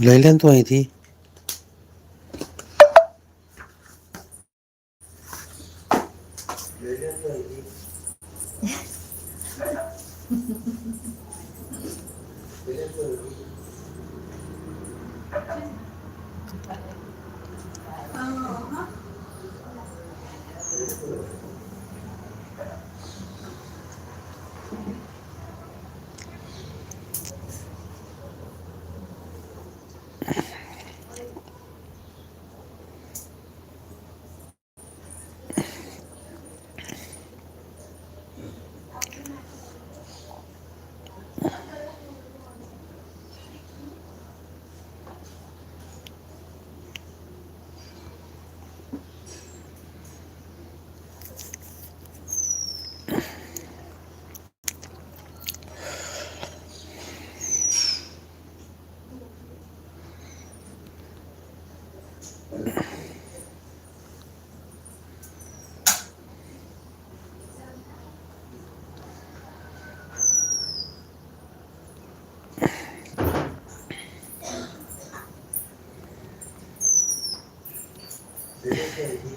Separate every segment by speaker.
Speaker 1: લઈ લે ને તું અહીંથી
Speaker 2: Yeah.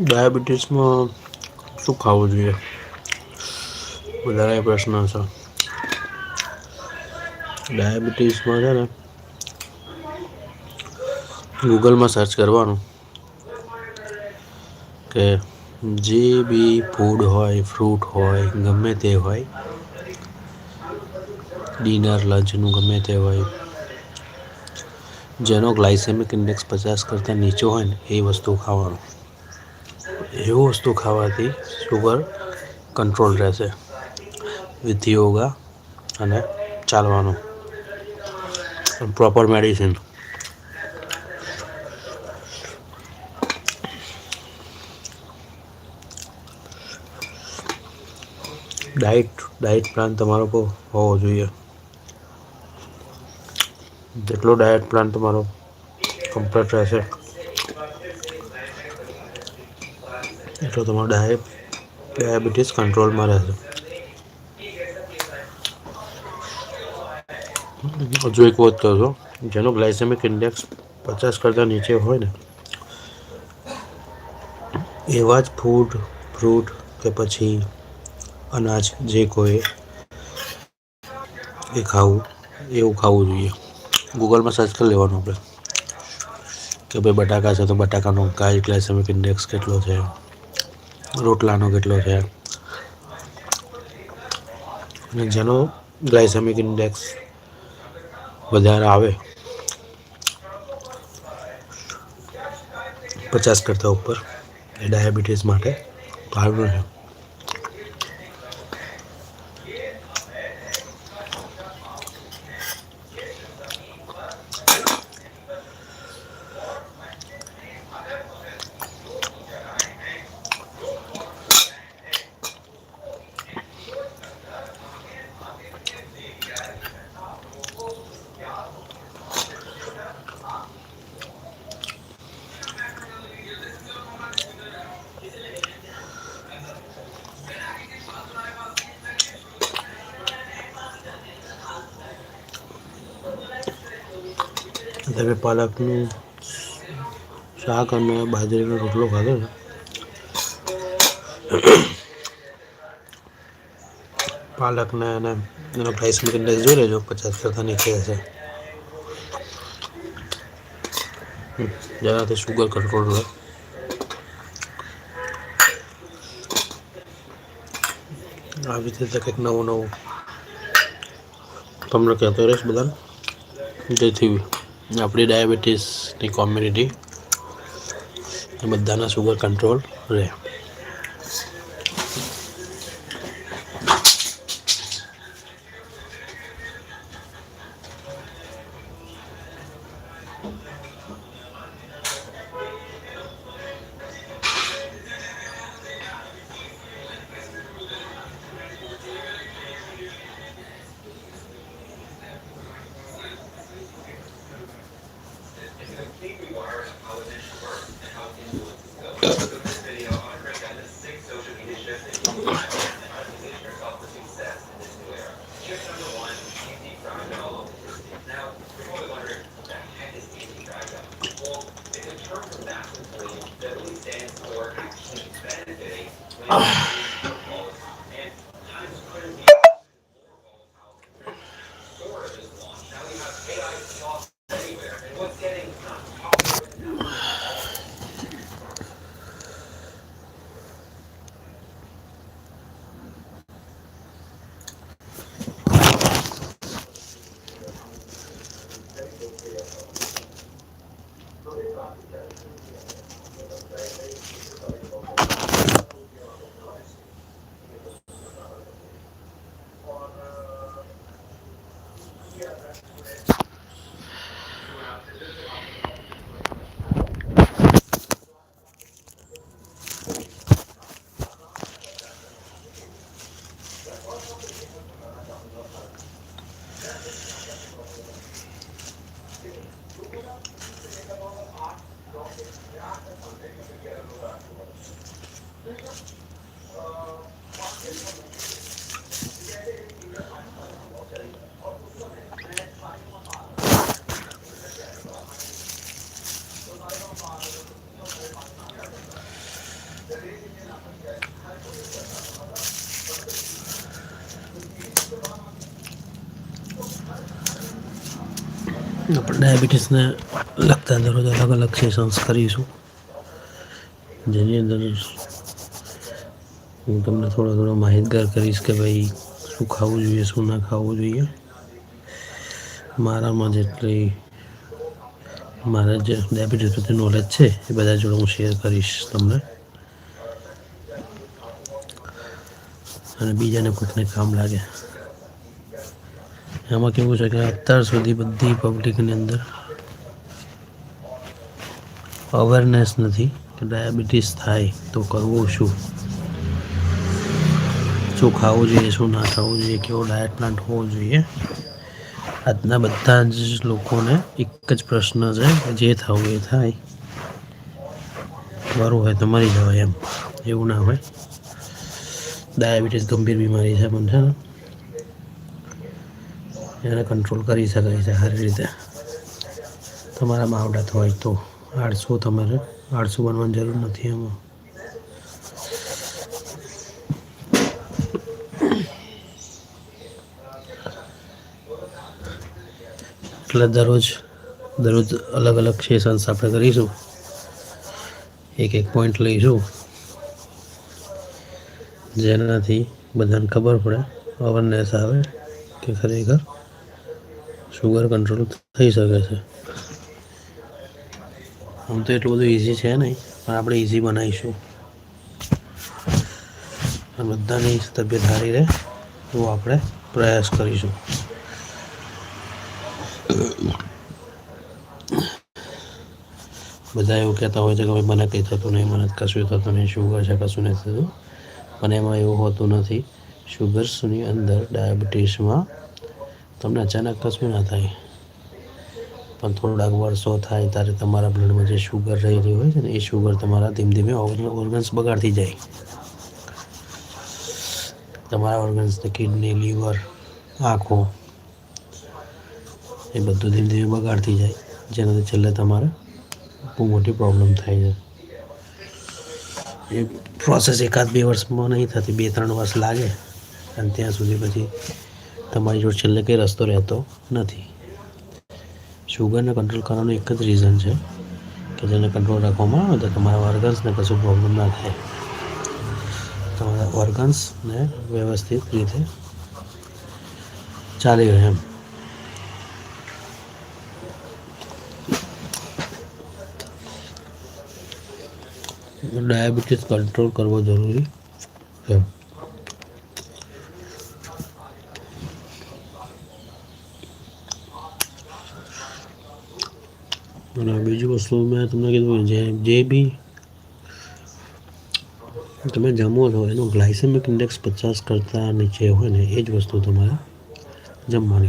Speaker 1: ડાયાબિટીસમાં શું ખાવું જોઈએ? વધારે પ્રશ્ન છે. ડાયાબિટીસમાં છે ને, ગૂગલમાં સર્ચ કરવાનું કે જે બી ફૂડ હોય, ફ્રૂટ હોય, ગમે તે હોય, ડિનર, લંચનું ગમે તે હોય, જેનો ગ્લાયસેમિક ઇન્ડેક્સ પચાસ કરતાં નીચો હોય ને, એ વસ્તુ ખાવાનું. એવું વસ્તુ ખાવાથી શુગર કંટ્રોલ રહેશે. વિથ યોગા અને ચાલવાનું. Proper medicine diet diet plan તમારો હોવો જોઈએ. જેટલો ડાયટ પ્લાન તમારો કમ્પ્લીટ રહેશે. એટલો તમારો ડાય ડાયાબિટીસ કંટ્રોલમાં રહેશે. હજુ એક વાત કરો છો જેનો ગ્લાયસેમિક ઇન્ડેક્સ પચાસ કરતાં નીચે હોય ને, એવા જ ફૂડ ફ્રૂટ કે પછી અનાજ જે કોઈ એ ખાવું, એવું ખાવું જોઈએ. ગૂગલમાં સર્ચ કરી લેવાનું આપણે, કે ભાઈ બટાકા છે તો બટાકાનો કાય ગ્લાયસેમિક ઇન્ડેક્સ કેટલો છે? રોટલાનો કેટલો છે? અને જેનો ગ્લાયસેમિક ઇન્ડેક્સ વધારે આવે, પચાસ કરતાં ઉપર, એ ડાયાબિટીસ માટે સારું છે. તમે પાલકનું શાક અને બાજરીનો રોટલો ખાધો ને. પાલકને અને એનો પ્રાઇસ ઇન્ડેક્સ જોઈ લેજો પચાસ કરતાં નીચે હશે. જેનાથી શુગર કંટ્રોલ રહે આવી રીતે કંઈક નવું નવું. તમને કહેતો રહીશ બધાને. જેથી આપણી ડાયાબિટીસની કોમ્યુનિટી બધાના સુગર કંટ્રોલ રહે. આપણે ડાયાબિટીસને લગતા દરરોજ અલગ અલગ સેશન્સ કરીશું. જેની અંદર હું તમને થોડો થોડો માહિતગાર કરીશ કે ભાઈ શું ખાવું જોઈએ, શું ના ખાવું જોઈએ. મારામાં જેટલી મારા જે ડાયાબિટીસ પ્રત્યે નોલેજ છે, એ બધા જોડે હું શેર કરીશ તમને. અને બીજાને કોઈકને કામ લાગે. એમાં કેવું છે કે અત્યાર સુધી બધી પબ્લિકની અંદર અવેરનેસ નથી કે ડાયાબિટીસ થાય તો કરવું શું? શું ખાવું જોઈએ, શું ના ખાવું જોઈએ, કેવો ડાયટ પ્લાન્ટ હોવો જોઈએ? આજના બધા જ લોકોને એક જ પ્રશ્ન છે જે થવું એ થાય. મારું હોય તો મરી જવાય એમ. એવું ના હોય. ડાયાબિટીસ ગંભીર બીમારી છે પણ છે ને. એને કંટ્રોલ કરી શકાય છે સારી રીતે. તમારા માવડાત હોય તો આળસું તમારે. આળસુ બનવાની જરૂર નથી એમાં. એટલે દરરોજ દરરોજ અલગ અલગ સેશન્સ આપણે કરીશું. એક એક પોઈન્ટ લઈશું. જેનાથી બધાને ખબર પડે અવેરનેસ આવે કે ખરેખર શુગર કંટ્રોલ થઈ શકે છે. આમ તો એટલું બધું ઇઝી છે નહીં, પણ આપણે ઇઝી બનાવીશું. બધાની તબિયત સારી રહે એવો આપણે પ્રયાસ કરીશું. બધા એવું કહેતા હોય છે કે ભાઈ, મને કંઈ થતું નહીં, મને કશું થતું નહીં શુગર છે, કશું નથી થતું. પણ એમાં એવું હોતું નથી. શુગર્સની અંદર ડાયાબિટીસમાં તમને અચાનક કશું ના થાય. પણ થોડાક વર્ષો થાય ત્યારે તમારા બ્લડમાં જે શુગર રહેલી હોય છે ને, એ શુગર તમારા ધીમે ધીમે ઓર્ગન્સ બગાડતી જાય. તમારા ઓર્ગન્સને કિડની લીવર આંખો એ બધું ધીમે ધીમે બગાડતી જાય. જેનાથી છેલ્લે તમારે બહુ મોટી પ્રોબ્લેમ થાય છે. એ પ્રોસેસ એકાદ બે વર્ષમાં નહીં થતી, બે ત્રણ વર્ષ લાગે. અને ત્યાં સુધી પછી તમારી જોડે છેલ્લે કંઈ રસ્તો રહેતો નથી. શુગરને કંટ્રોલ કરવાનું એક જ રીઝન છે કે જેને કંટ્રોલ રાખવામાં આવે તો તમારા ઓર્ગન્સને કશું પ્રોબ્લેમ ના થાય. તમારા ઓર્ગન્સને વ્યવસ્થિત રીતે ચાલી રહે એમ. ડાયાબિટીસ કંટ્રોલ કરવો જરૂરી છે. અને બીજી વસ્તુ મેં તમને કીધું જે જે બી તમે જમો છો, એનો ગ્લાયસેમિક ઇન્ડેક્સ પચાસ કરતાં નીચે હોય ને, એ જ વસ્તુ તમારે જમવાની.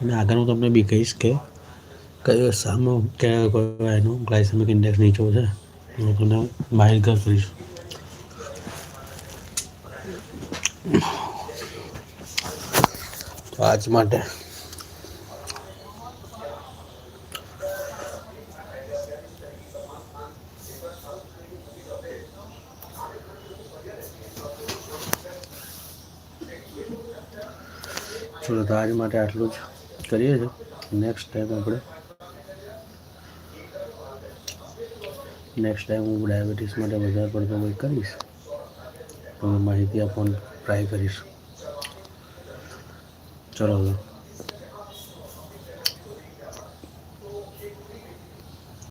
Speaker 1: અને આગળ હું તમને બી કહીશ કે કયો સામો, કયો એનો ગ્લાયસેમિક ઇન્ડેક્સ નીચો છે. હું તમને માહિતગાર તો આજ માટે ચલો તો આજ માટે આટલું જ કરીએ છીએ. નેક્સ્ટ ટાઈમ આપણે નેક્સ્ટ ટાઈમ હું ડાયાબિટીસ માટે વધારે પડતો કંઈક કરીશ. તમને માહિતી આપવાનું ટ્રાય કરીશ. ચલો